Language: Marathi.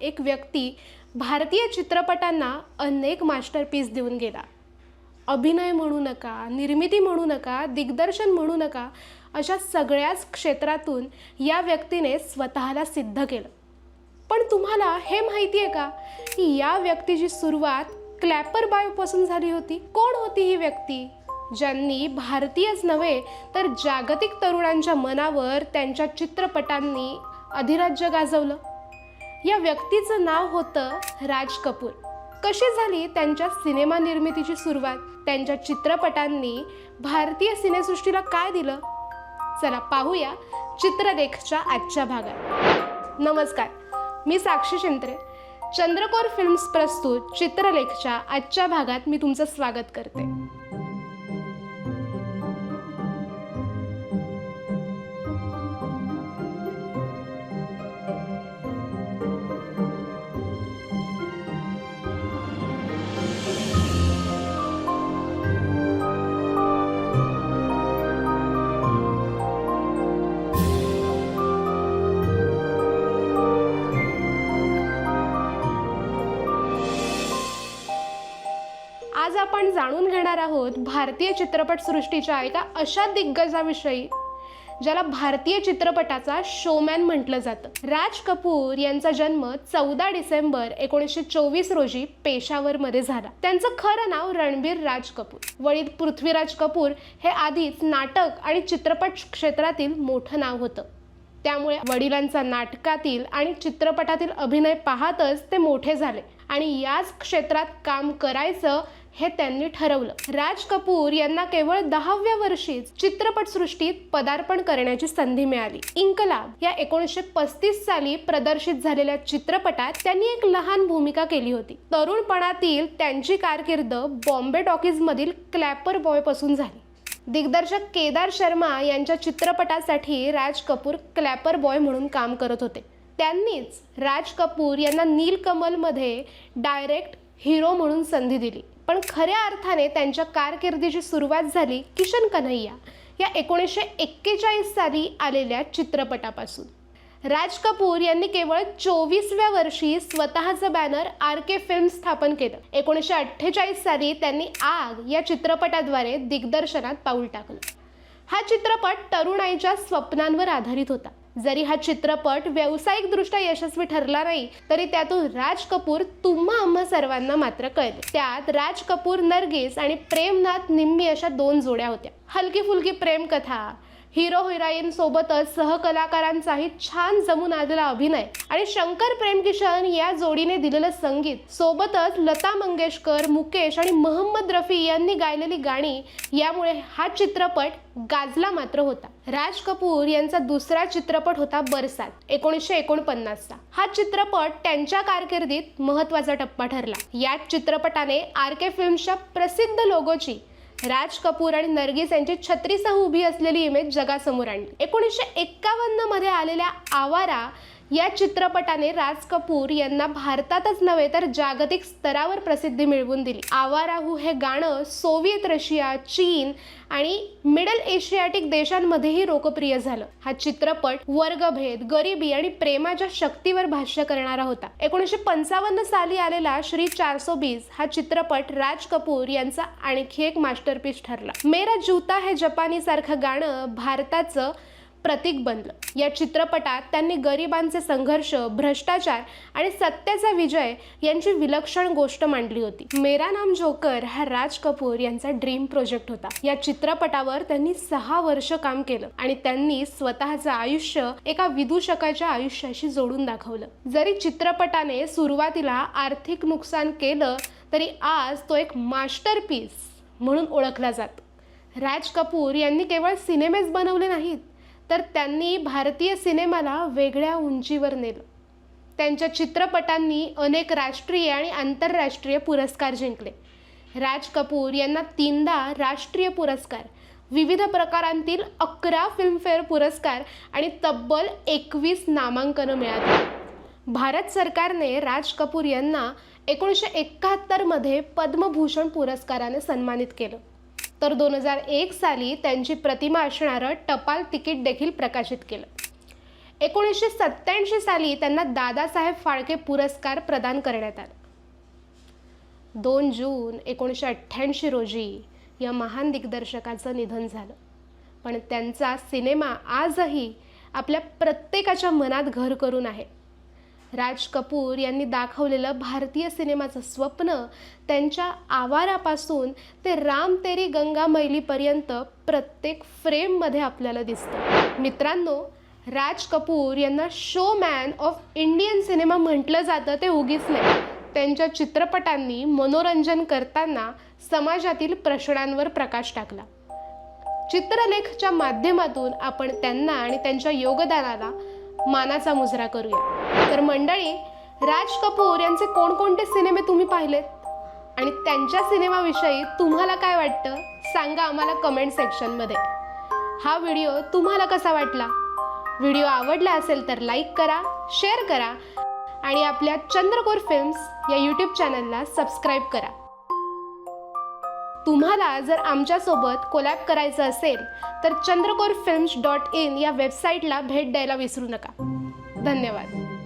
एक व्यक्ती भारतीय चित्रपटांना अनेक मास्टरपीस देऊन गेला. अभिनय म्हणू नका निर्मिती म्हणू नका दिग्दर्शन म्हणू नका अशा सगळ्याच क्षेत्रातून या व्यक्तीने स्वतःला सिद्ध केलं. पण तुम्हाला हे माहिती आहे का की या व्यक्तीची सुरुवात क्लॅपर बायोपासून झाली होती. कोण होती ही व्यक्ती? ज्यांनी भारतीयच नव्हे तर जागतिक तरुणांच्या मनावर त्यांच्या चित्रपटांनी अधिराज्य गाजवलं. या व्यक्तीचं नाव होतं राज कपूर. कशी झाली त्यांच्या सिनेमा निर्मितीची सुरुवात? त्यांच्या चित्रपटांनी भारतीय सिनेसृष्टीला काय दिलं? चला पाहूया चित्रलेखच्या आजच्या भागात. नमस्कार मी साक्षी शिंत्रे. चंद्रकोर फिल्म्स प्रस्तुत चित्रलेखच्या आजच्या भागात मी तुमचं स्वागत करते. आपण जाणून घेणार आहोत भारतीय चित्रपटसृष्टीच्या एका अशा दिग्गजाविषयी ज्याला भारतीय चित्रपटाचा शोमॅन म्हटलं जातं. राज कपूर यांचा जन्म चौदा डिसेंबर एकोणीसशे चोवीस रोजी पेशावरमध्ये झाला. त्यांचं खरं नाव रणबीर राज कपूर. वडील पृथ्वीराज कपूर हे आधीच नाटक आणि चित्रपट क्षेत्रातील मोठं नाव होतं. त्यामुळे वडिलांचा नाटकातील आणि चित्रपटातील अभिनय पाहतच ते मोठे झाले आणि याच क्षेत्रात काम करायचं हे त्यांनी ठरवलं. राज कपूर यांना केवळ दहाव्या वर्षीच चित्रपटसृष्टीत पदार्पण करण्याची संधी मिळाली. इन्कलाब या एकोणीसशे पस्तीस साली प्रदर्शित झालेल्या चित्रपटात त्यांनी एक लहान भूमिका केली होती. तरुणपणातील त्यांची कारकीर्द बॉम्बे टॉकीजमधील क्लॅपर बॉयपासून झाली. दिग्दर्शक केदार शर्मा यांच्या चित्रपटासाठी राज कपूर क्लॅपर बॉय म्हणून काम करत होते. त्यांनीच राज कपूर यांना नीलकमलमध्ये डायरेक्ट हिरो म्हणून संधी दिली. पण खऱ्या अर्थाने त्यांच्या कारकिर्दीची सुरुवात झाली किशन कन्हैया या एकोणीसशे एक्केचाळीस साली आलेल्या चित्रपटापासून. राज कपूर यांनी केवळ चोवीसव्या वर्षी स्वतःचं बॅनर आर के फिल्म स्थापन केलं. एकोणीसशे अठ्ठेचाळीस साली त्यांनी आग या चित्रपटाद्वारे दिग्दर्शनात पाऊल टाकलं. हा चित्रपट तरुणाईच्या स्वप्नांवर आधारित होता. जरी हा चित्रपट व्यावसायिकदृष्ट्या यशस्वी ठरला नाही तरी त्यातून राज कपूर तुम्हा आम्हा सर्वांना मात्र कळले. त्यात राज कपूर नर्गिस आणि प्रेमनाथ निम्मी अशा दोन जोड्या होत्या. हलकी फुलकी प्रेमकथा हिरो हिरोईन सोबतच सहकलाकारांचाही छान जमून आलेला अभिनय. आणि शंकर प्रेमकिशन या जोडीने दिलेलं संगीत. सोबतच लता मंगेशकर मुकेश आणि मोहम्मद रफी यांनी गायलेली गाणी यामुळे हा चित्रपट गाजला मात्र होता. राज कपूर यांचा दुसरा चित्रपट होता बरसात एकोणीसशे एकोणपन्नासचा. हा चित्रपट त्यांच्या कारकिर्दीत महत्त्वाचा टप्पा ठरला. याच चित्रपटाने आर के फिल्म्सच्या प्रसिद्ध लोगोची राज कपूर आणि नर्गिस यांची छत्रीसह उभी असलेली इमेज जगासमोर आणली. एकोणीसशे एक्कावन्नमध्ये आलेल्या आवारा या चित्रपटाने राज कपूर यांना भारतातच नव्हे तर जागतिक स्तरावर प्रसिद्धी मिळवून दिली. आवाराहू हे गाणं सोव्हिएत रशिया चीन आणि मिडल एशियाटिक देशांमध्येही लोकप्रिय झालं. हा चित्रपट वर्गभेद गरिबी आणि प्रेमाच्या शक्तीवर भाष्य करणारा होता. एकोणीसशे पंचावन्न साली आलेला श्री चारसो बीस हा चित्रपट राज कपूर यांचा आणखी एक मास्टरपीस ठरला. मेरा जूता हे जपानी सारखं गाणं भारताचं प्रतीक बनलं. या चित्रपटात त्यांनी गरिबांचे संघर्ष भ्रष्टाचार आणि सत्तेचा विजय यांची विलक्षण गोष्ट मांडली होती. मेरा नाम जोकर हा राज कपूर यांचा ड्रीम प्रोजेक्ट होता. या चित्रपटावर त्यांनी सहा वर्ष काम केलं आणि त्यांनी स्वतःचं आयुष्य एका विदूषकाच्या आयुष्याशी जोडून दाखवलं. जरी चित्रपटाने सुरुवातीला आर्थिक नुकसान केलं तरी आज तो एक मास्टरपीस म्हणून ओळखला जातो. राज कपूर यांनी केवळ सिनेमेच बनवले नाहीत तर त्यांनी भारतीय सिनेमाला वेगळ्या उंचीवर नेलं. त्यांच्या चित्रपटांनी अनेक राष्ट्रीय आणि आंतरराष्ट्रीय पुरस्कार जिंकले. राज कपूर यांना तीनदा राष्ट्रीय पुरस्कार विविध प्रकारांतील अकरा फिल्मफेअर पुरस्कार आणि तब्बल एकवीस नामांकनं मिळाली. भारत सरकारने राज कपूर यांना एकोणीसशे एकाहत्तरमध्ये पद्मभूषण पुरस्काराने सन्मानित केलं. तर दोन हजार एक साली त्यांची प्रतिमा असणारं टपाल तिकीट देखील प्रकाशित केलं. एकोणीसशे सत्त्याऐंशी साली त्यांना दादासाहेब फाळके पुरस्कार प्रदान करण्यात आला. दोन जून एकोणीसशे अठ्ठ्याऐंशी रोजी या महान दिग्दर्शकाचं निधन झालं. पण त्यांचा सिनेमा आजही आपल्या प्रत्येकाच्या मनात घर करून आहे. राज कपूर यांनी दाखवलेलं भारतीय सिनेमाचं स्वप्न त्यांच्या आवारापासून ते राम तेरी गंगा मैलीपर्यंत प्रत्येक फ्रेममध्ये आपल्याला दिसतं. मित्रांनो राज कपूर यांना showman of Indian cinema म्हटलं जातं ते उगीच नाही. त्यांच्या चित्रपटांनी मनोरंजन करताना समाजातील प्रश्नांवर प्रकाश टाकला. चित्रलेखच्या माध्यमातून आपण त्यांना आणि त्यांच्या योगदानाला मानाचा मुजरा करूया. तर मंडळी राज कपूर यांचे कोणकोणते सिनेमे तुम्ही पाहिलेत? आणि त्यांच्या सिनेमाविषयी तुम्हाला काय वाटतं? सांगा आम्हाला कमेंट सेक्शनमध्ये हा व्हिडिओ तुम्हाला कसा वाटला? व्हिडिओ आवडला असेल तर लाईक करा शेअर करा आणि आपल्या चंद्रकोर फिल्म्स या यूट्यूब चॅनलला सबस्क्राईब करा. तुम्हाला जर आमच्यासोबत कोलॅब करायचं असेल तर चंद्रकोर फिल्म्स डॉट इन या वेबसाईटला भेट द्यायला विसरू नका. धन्यवाद.